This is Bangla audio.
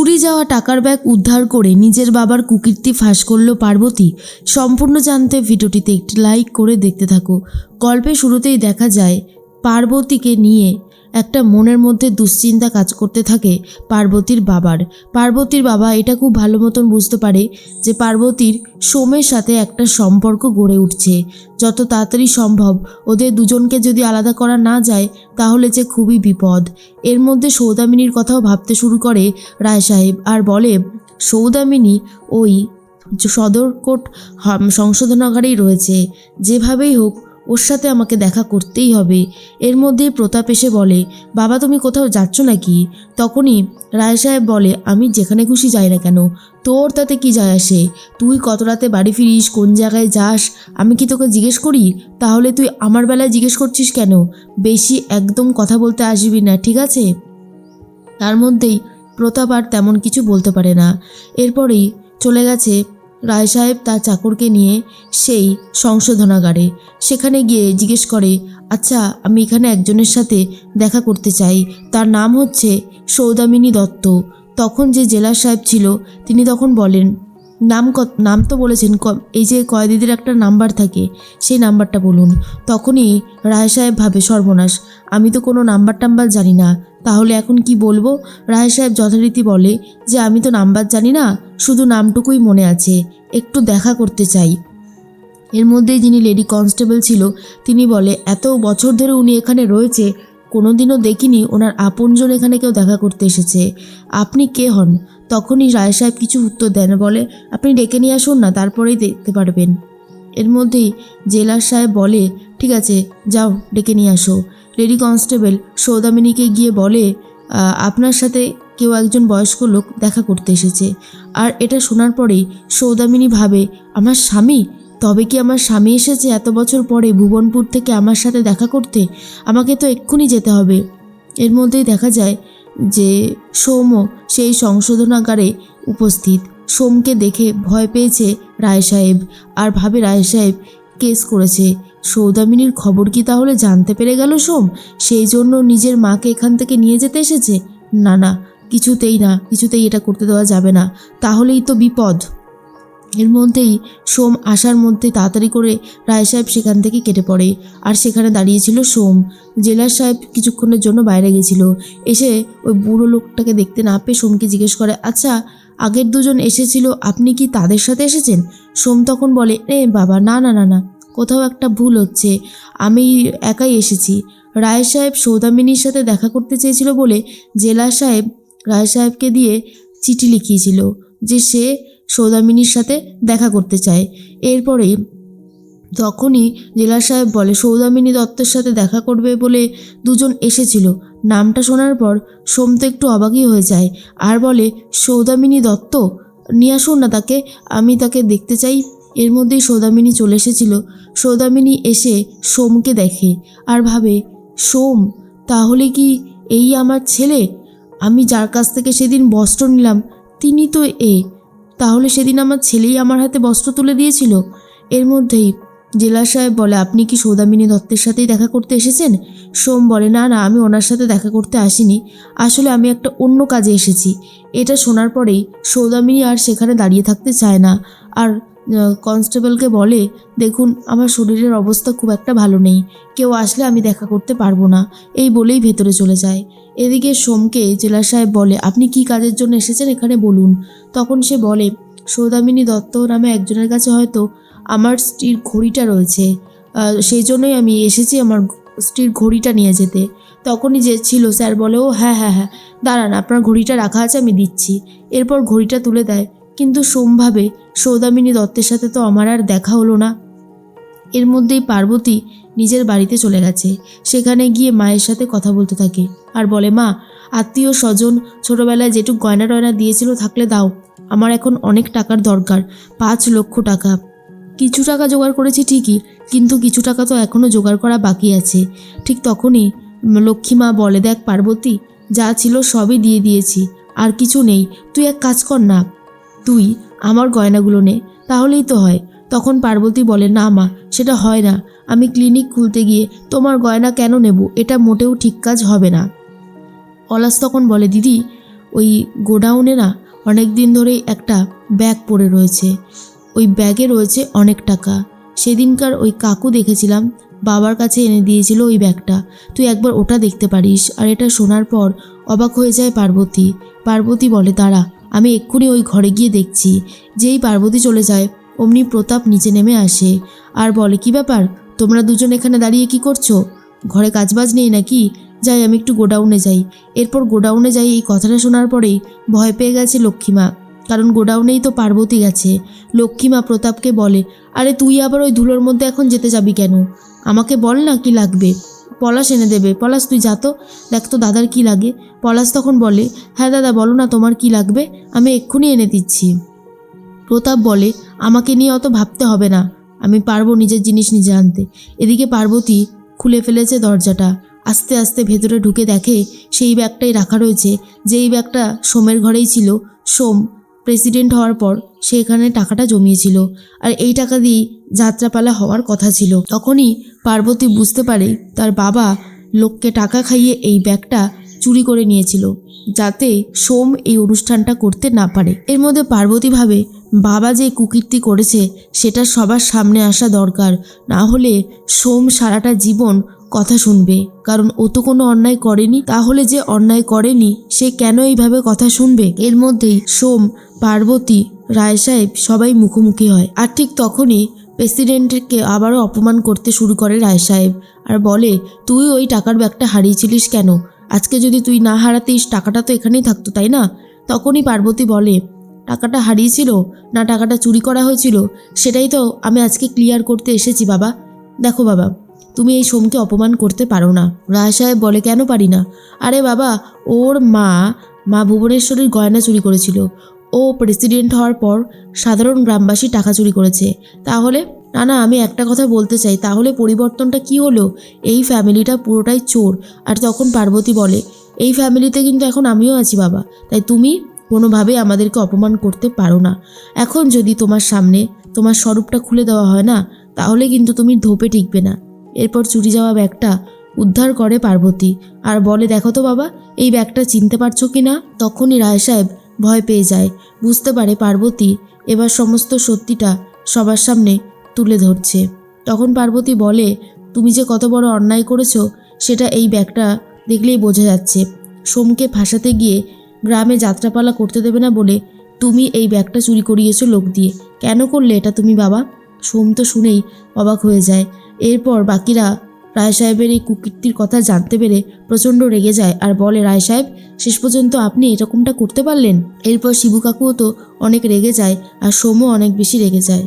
চুরি যাওয়া টাকার ব্যাগ উদ্ধার করে নিজের বাবার কুকীর্তি ফাঁস করল পার্বতী। সম্পূর্ণ জানতে ভিডিওটিতে একটি লাইক করে দেখতে থাকো। গল্পের শুরুতেই দেখা যায় পার্বতীকে নিয়ে একটা মনের মধ্যে দুশ্চিন্তা কাজ করতে থাকে পার্বতীর বাবার। পার্বতীর বাবা এটা খুব ভালো মতন বুঝতে পারে যে পার্বতীর সোমের সাথে একটা সম্পর্ক গড়ে উঠছে। যত তাড়াতাড়ি সম্ভব ওদের দুজনকে যদি আলাদা করা না যায়, তাহলে যে খুবই বিপদ। এর মধ্যে সৌদামিনীর কথাও ভাবতে শুরু করে রায় সাহেব আর বলে, সৌদামিনী ওই সদরকোট সংশোধনাগারেই রয়েছে। যেভাবেই হোক ওর সাথে আমাকে দেখা করতেই হবে। এর মধ্যেই প্রতাপ এসে বলে, বাবা, তুমি কোথাও যাচ্ছ নাকি? তখনই রায় সাহেব বলে, আমি যেখানে খুশি যাই না কেন। তোর তাতে কি যায় আসে? তুই কত রাতে বাড়ি ফিরিস? কোন জায়গায় যাস? আমি কি তোকে জিজ্ঞেস করি? তাহলে তুই আমার বেলায় জিজ্ঞেস করছিস কেন? বেশি একদম কথা বলতে আসবি না, ঠিক আছে? তার মধ্যেই প্রতাপ আর তেমন কিছু বলতে পারে না। এরপরেই চলে গেছে রায় সাহেব তার চাকরকে নিয়ে সেই সংশোধনাগারে। সেখানে গিয়ে জিজ্ঞেস করে আচ্ছা আমি এখানে একজনের সাথে দেখা করতে চাই। তার নাম হচ্ছে সৌদামিনী দত্ত। তখন যে জেলার সাহেব ছিল, তিনি তখন বলেন, নাম নাম তো বলেছেন এই যে কয়েদিদের একটা নাম্বার থাকে, সেই নাম্বারটা বলুন। তখনই রায় সাহেব ভাবে, সর্বনাশ, আমি তো কোনো নাম্বার টাম্বার জানি না, তাহলে এখন কি বলব? রায় সাহেব যথারীতি বলে, যে আমি তো নাম্বার জানি না শুধু নামটুকুই মনে আছে, একটু দেখা করতে চাই। এর মধ্যেই যিনি লেডি কনস্টেবল ছিল, তিনি বলে, এত বছর ধরে উনি এখানে রয়েছে, কোনোদিনও দেখিনি ওনার আপনজন এখানে কেউ দেখা করতে এসেছে। আপনি কে হন? তখনই রায় সাহেব কিছু উত্তর দেন, বলে, আপনি ডেকে নিয়ে আসুন না, তারপরেই দেখতে পারবেন। এর মধ্যেই জেলার সাহেব বলে, ঠিক আছে, যাও, ডেকে নিয়ে আসো। লেডি কনস্টেবল সৌদামিনীকে গিয়ে বলে আপনার সাথে কেউ একজন বয়স্ক লোক দেখা করতে এসেছে। আর এটা শোনার পরেই সৌদামিনী ভাবে, আমার স্বামী? তবে কি আমার স্বামী এসেছে এত বছর পরে ভুবনপুর থেকে আমার সাথে দেখা করতে? আমাকে তো এক্ষুনি যেতে হবে। এর মধ্যেই দেখা যায় যে সোমও সেই সংশোধনাগারে উপস্থিত। সোমকে দেখে ভয় পেয়েছে রায় সাহেব আর ভাবে রায় সাহেব কেস করেছে। সৌদামিনীর খবর কি তাহলে জানতে পেরে গেল সোম? সেই জন্য নিজের মাকে এখান থেকে নিয়ে যেতে এসেছে? না না কিছুতেই না, কিছুতেই এটা করতে দেওয়া যাবে না। তাহলেই তো বিপদ। এর মধ্যেই সোম আসার মধ্যে তাড়াতাড়ি করে রায় সাহেব সেখান থেকে কেটে পড়ে। আর সেখানে দাঁড়িয়েছিল সোম। জেলার সাহেব কিছুক্ষণের জন্য বাইরে গেছিল। এসে ওই বুড়ো লোকটাকে দেখতে না পেয়ে সোমকে জিজ্ঞেস করে আচ্ছা আগের দুজন এসেছিল, আপনি কি তাদের সাথে এসেছেন? সোম তখন বলে, এ বাবা, না না না না, কোথাও একটা ভুল হচ্ছে। আমি একাই এসেছি। রায় সাহেব সৌদামিনীর সাথে দেখা করতে চেয়েছিল বলে জেলা সাহেব রায় সাহেবকে দিয়ে চিঠি লিখিয়েছিল যে সে সৌদামিনীর সাথে দেখা করতে চায়। এরপরেই তখনই জেলা সাহেব বলে, সৌদামিনী দত্তের সাথে দেখা করবে বলে দুজন এসেছিল। নামটা শোনার পর সোম তো একটু অবাকই হয়ে যায়। আর বলে, সৌদামিনী দত্ত? নিয়ে আসুন না তাকে, আমি তাকে দেখতে চাই। এর মধ্যেই সৌদামিনী চলে এসেছিল। সৌদামিনী এসে সোমকে দেখে আর ভাবে, সোম, তাহলে কি এই আমার ছেলে? আমি যার কাছ থেকে সেদিন বস্ত্র নিলাম, তিনি তো এ। তাহলে সেদিন আমার ছেলেই আমার হাতে বস্ত্র তুলে দিয়েছিল। এর মধ্যেই জেলা সাহেব বলে, আপনি কি সৌদামিনী দত্তের সাথেই দেখা করতে এসেছেন? সোম বলে, না না, আমি ওনার সাথে দেখা করতে আসিনি। আসলে আমি একটা অন্য কাজে এসেছি। এটা শোনার পরেই সৌদামিনী আর সেখানে দাঁড়িয়ে থাকতে চায় না। আর কনস্টেবলকে বলে, দেখুন, আমার শরীরের অবস্থা খুব একটা ভালো নেই। কেউ আসলে আমি দেখা করতে পারব না। এই বলেই ভেতরে চলে যায়। এদিকে সোমকে জেলা সাহেব বলে, আপনি কি কাজের জন্য এসেছেন এখানে বলুন। তখন সে বলে, সৌদামিনী দত্ত নামে একজনের কাছে হয়তো আমার স্ত্রীর ঘড়িটা রয়েছে। সেই জন্যই আমি এসেছি আমার স্ত্রীর ঘড়িটা নিয়ে যেতে। তখনই যে ছিল, স্যার বলে, ও হ্যাঁ হ্যাঁ হ্যাঁ দাঁড়ান, আপনার ঘড়িটা রাখা আছে, আমি দিচ্ছি। এরপর ঘড়িটা তুলে দেয়। কিন্তু সোমভাবে সৌদামিনী দত্তের সাথে তো আমার আর দেখা হলো না। এর মধ্যেই পার্বতী নিজের বাড়িতে চলে গেছে। সেখানে গিয়ে মায়ের সাথে কথা বলতে থাকে আর বলে, মা, আত্মীয় স্বজন ছোটোবেলায় যেটুক গয়না টয়না দিয়েছিল থাকলে দাও। আমার এখন অনেক টাকার দরকার, পাঁচ লক্ষ টাকা। কিছু টাকা জোগাড় করেছি ঠিকই, কিন্তু কিছু টাকা তো এখনও জোগাড় করা বাকি আছে। ঠিক তখনই লক্ষ্মী মা বলে, দেখ পার্বতী, যা ছিল সবই দিয়ে দিয়েছি, আর কিছু নেই। তুই এক কাজ কর না তুই আমার গয়নাগুলো নে, তাহলেই তো হয়। তখন পার্বতী বলে, না মা, সেটা হয় না। আমি ক্লিনিক খুলতে গিয়ে তোমার গয়না কেন নেব? এটা মোটেও ঠিক কাজ হবে না। পলাশ তখন বলে, দিদি, ওই গোডাউনে না অনেক দিন ধরেই একটা ব্যাগ পড়ে রয়েছে। ওই ব্যাগে রয়েছে অনেক টাকা। সেদিনকার ওই কাকু দেখেছিলাম, বাবার কাছে এনে দিয়েছিল ওই ব্যাগটা। তুই একবার ওটা দেখতে পারিস। আর এটা শোনার পর অবাক হয়ে যায় পার্বতী। পার্বতী বলে, দাঁড়া আমি এক্ষুনি ওই ঘরে গিয়ে দেখছি, যেই পার্বতী চলে যায়, অমনি প্রতাপ নিচে নেমে আসে। আর বলে, কি ব্যাপার? তোমরা দুজন এখানে দাঁড়িয়ে কি করছ? ঘরে কাজবাজ নেই নাকি? যাই, আমি একটু গোডাউনে যাই। এরপর গোডাউনে যাই, এই কথাটা শোনার পরেই ভয় পেয়ে গেছে লক্ষ্মীমা। কারণ গোডাউনেই তো পার্বতী গেছে। লক্ষ্মীমা প্রতাপকে বলে, আরে তুই আবার ওই ধুলোর মধ্যে এখন যেতে যাবি কেন? আমাকে বল না কি লাগবে? পলাশ এনে দেবে। পলাশ, তুই যা তো। দেখ তো দাদার কি লাগে। পলাশ তখন বলে হ্যাঁ দাদা, বলো না তোমার কি লাগবে? আমি এক্ষুনি এনে দিচ্ছি। প্রতাপ বলে, আমাকে নিয়ে অত ভাবতে হবে না। আমি পারব নিজের জিনিস নিজে আনতে। এদিকে পার্বতী খুলে ফেলেছে দরজাটা। আস্তে আস্তে ভেতরে ঢুকে দেখে সেই ব্যাগটাই রাখা রয়েছে। যেই ব্যাগটা সোমের ঘরেই ছিল, সোম প্রেসিডেন্ট হওয়ার পর সে এখানে টাকাটা জমিয়েছিল। আর এই টাকা দিয়েই যাত্রাপালা হওয়ার কথা ছিল। তখনই পার্বতী বুঝতে পারে তার বাবা লোককে টাকা খাইয়ে এই ব্যাগটা চুরি করে নিয়েছিল, যাতে সোম এই অনুষ্ঠানটা করতে না পারে। এর মধ্যে পার্বতী ভাবে বাবা যে কুকীর্তি করেছে, সেটা সবার সামনে আসা দরকার। না হলে সোম সারাটা জীবন কথা শুনবে। কারণ ও তো কোনো অন্যায় করেনি, তাহলে যে অন্যায় করেনি, সে কেন এইভাবে কথা শুনবে? এর মধ্যেই সোম, পার্বতী, রায় সাহেব সবাই মুখোমুখি হয়। আর ঠিক তখনই প্রেসিডেন্টকে আবারও অপমান করতে শুরু করে রায় সাহেব। আর বলে, তুই ওই টাকার ব্যাগটা হারিয়েছিলিস কেন? আজকে যদি তুই না হারাতিস, টাকাটা তো এখানেই থাকতো, তাই না? তখনই পার্বতী বলে, টাকাটা হারিয়েছিল? না টাকাটা চুরি করা হয়েছিল? সেটাই তো আমি আজকে ক্লিয়ার করতে এসেছি, বাবা। দেখো, বাবা তুমি এই সোমকে অপমান করতে পারো না। রায় সাহেব বলে, কেন পারি না? আরে বাবা, ওর মা মা ভুবনেশ্বরীর গয়না চুরি করেছিল। ও প্রেসিডেন্ট হওয়ার পর সাধারণ গ্রামবাসী টাকা চুরি করেছে। তাহলে? না না, আমি একটা কথা বলতে চাই। তাহলে পরিবর্তনটা কি হলো? এই ফ্যামিলিটা পুরোটাই চোর। আর তখন পার্বতী বলে, এই ফ্যামিলিতে কিন্তু এখন আমিও আছি বাবা। তাই তুমি কোনোভাবেই আমাদেরকে অপমান করতে পারো না। এখন যদি তোমার সামনে তোমার স্বরূপটা খুলে দেওয়া হয় না, তাহলে কিন্তু তুমি ধোপে টিকবে না। এরপর চুরি যাওয়া ব্যাগটা উদ্ধার করে পার্বতী। আর বলে, দেখো তো বাবা, এই ব্যাগটা চিনতে পারছ কি না? তখনই রায় সাহেব ভয় পেয়ে যায়। বুঝতে পারে পার্বতী এবার সমস্ত সত্যিটা সবার সামনে তুলে ধরছে। তখন পার্বতী বলে, তুমি যে কত বড় অন্যায় করেছ, সেটা এই ব্যাগটা দেখলেই বোঝা যাচ্ছে। সোমকে ফাঁসাতে গিয়ে গ্রামে যাত্রাপালা করতে দেবে না বলে তুমি এই ব্যাগটা চুরি করিয়েছো লোক দিয়ে। কেন করলে এটা তুমি বাবা? সোম তো শুনেই অবাক হয়ে যায়। এরপর বাকিরা রায় সাহেবের এই কুকীর্তির কথা জানতে পেরে প্রচণ্ড রেগে যায় আর বলে, রায় সাহেব, শেষ পর্যন্ত আপনি এরকমটা করতে পারলেন? এরপর শিবু কাকুও তো অনেক রেগে যায় আর সোমও অনেক বেশি রেগে যায়।